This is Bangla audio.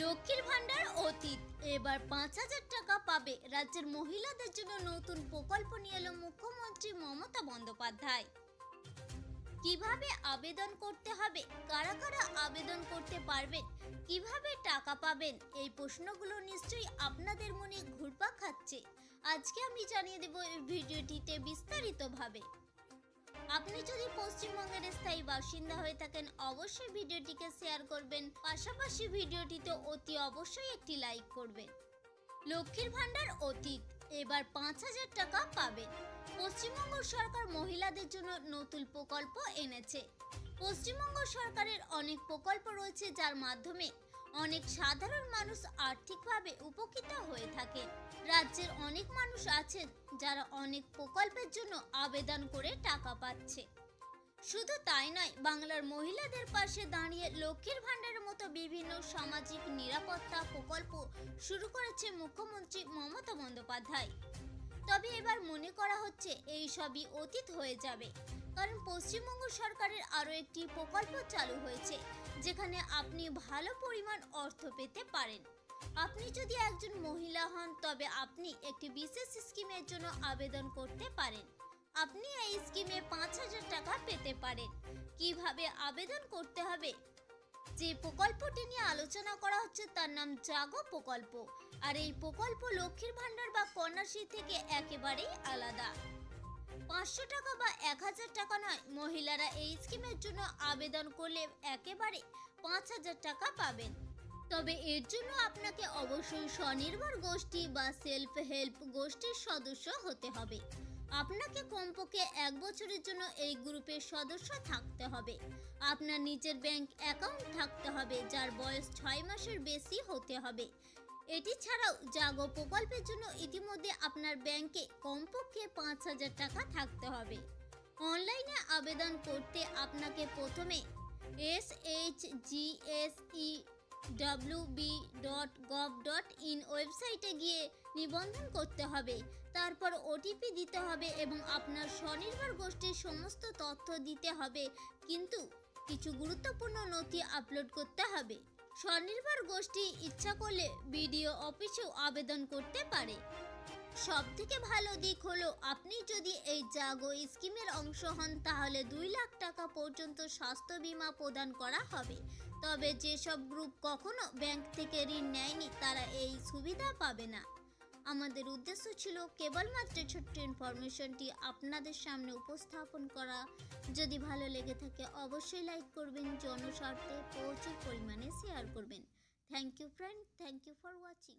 লক্ষ্মীর ভাণ্ডার অতীত। এবার পাঁচ হাজার টাকা পাবে রাজ্যের মহিলাদের জন্য নতুন প্রকল্প নিয়ে এলো মুখ্যমন্ত্রী মমতা বন্দ্যোপাধ্যায়। কীভাবে আবেদন করতে হবে, কারা কারা আবেদন করতে পারবেন, কীভাবে টাকা পাবেন, এই প্রশ্নগুলো নিশ্চয়ই আপনাদের মনে ঘুরপাক খাচ্ছে। আজকে আমি জানিয়ে দেব এই ভিডিওটিতে বিস্তারিতভাবে। আপনি যদি পশ্চিমবঙ্গের স্থায়ী বাসিন্দা হয়ে থাকেন, অবশ্যই ভিডিওটিকে শেয়ার করবেন। পাশাপাশি ভিডিওটিতে অতি অবশ্যই একটি লাইক করবেন। লক্ষ্মীর ভাণ্ডার অতীত, এবার পাঁচ হাজার টাকা পাবেন। পশ্চিমবঙ্গ সরকার মহিলাদের জন্য নতুন প্রকল্প এনেছে। পশ্চিমবঙ্গ সরকারের অনেক প্রকল্প রয়েছে যার মাধ্যমে অনেক সাধারণ মানুষ আর্থিকভাবে উপকৃত হয়ে থাকে রাজ্যের অনেক মানুষ আছেন যারা অনেক প্রকল্পের জন্য আবেদন করে টাকা পাচ্ছে। শুধু তাই নয়, বাংলার মহিলাদের পাশে দাঁড়িয়ে লক্ষ্মীর ভাণ্ডারের মতো বিভিন্ন সামাজিক নিরাপত্তা প্রকল্প শুরু করেছে মুখ্যমন্ত্রী মমতা বন্দ্যোপাধ্যায়। তবে এবার মনে করা হচ্ছে, এই সবই অতীত হয়ে যাবে। কারণ পশ্চিমবঙ্গ সরকারের আরও একটি প্রকল্প চালু হয়েছে, যেখানে আপনি ভালো পরিমাণ অর্থ পেতে পারেন। আপনি যদি একজন মহিলা হন, তবে আপনি একটি বিশেষ স্কিমের জন্য আবেদন করতে পারেন। আপনি এই স্কিমে পাঁচ হাজার টাকা পেতে পারেন। কীভাবে আবেদন করতে হবে? যে প্রকল্পটি নিয়ে আলোচনা করা হচ্ছে, তার নাম জাগো প্রকল্প। আর এই প্রকল্প লক্ষ্মীর ভাণ্ডার বা কন্যাশ্রী থেকে একেবারেই আলাদা। পাঁচশো টাকা বা এক হাজার টাকা নয়। মহিলারা এই স্কিমের জন্য আবেদন করলে একেবারে পাঁচ হাজার টাকা পাবেন। তবে এর জন্য আপনাকে অবশ্যই স্বনির্ভর গোষ্ঠী বা সেলফ হেল্প গোষ্ঠীর সদস্য হতে হবে। আপনাকে কমপক্ষে এক বছরের জন্য এই গ্রুপের সদস্য থাকতে হবে। আপনার নিজের ব্যাংক অ্যাকাউন্ট থাকতে হবে, যার বয়স ছয় মাসের বেশি হতে হবে। এটি ছাড়াও জাগো প্রকল্পের জন্য ইতিমধ্যে আপনার ব্যাংকে কমপক্ষে পাঁচ হাজার টাকা থাকতে হবে। অনলাইনে আবেদন করতে আপনাকে প্রথমে S H G S E W B dot gov dot in ওয়েবসাইটে গিয়ে নিবন্ধন করতে হবে। তারপর ওটিপি দিতে হবে এবং আপনার স্বনির্ভর গোষ্ঠীর সমস্ত তথ্য দিতে হবে। কিন্তু কিছু গুরুত্বপূর্ণ নথি আপলোড করতে হবে। স্বনির্ভর গোষ্ঠী ইচ্ছা করলে বিডিও অফিসেও আবেদন করতে পারে। সব থেকে ভালো দিক হলো, আপনি যদি এই জাগো স্কিমের অংশ হন, তাহলে দুই লাখ টাকা পর্যন্ত স্বাস্থ্য বীমা প্রদান করা হবে। তবে যেসব গ্রুপ কখনো ব্যাংক থেকে ঋণ নেয়নি, তারা এই সুবিধা পাবে না। আমাদের উদ্দেশ্য ছিল কেবলমাত্র ছোট্ট ইনফরমেশনটি আপনাদের সামনে উপস্থাপন করা। যদি ভালো লেগে থাকে, অবশ্যই লাইক করবেন, জনস্বার্থে প্রচুর পরিমাণে শেয়ার করবেন। Thank you friend thank you for watching.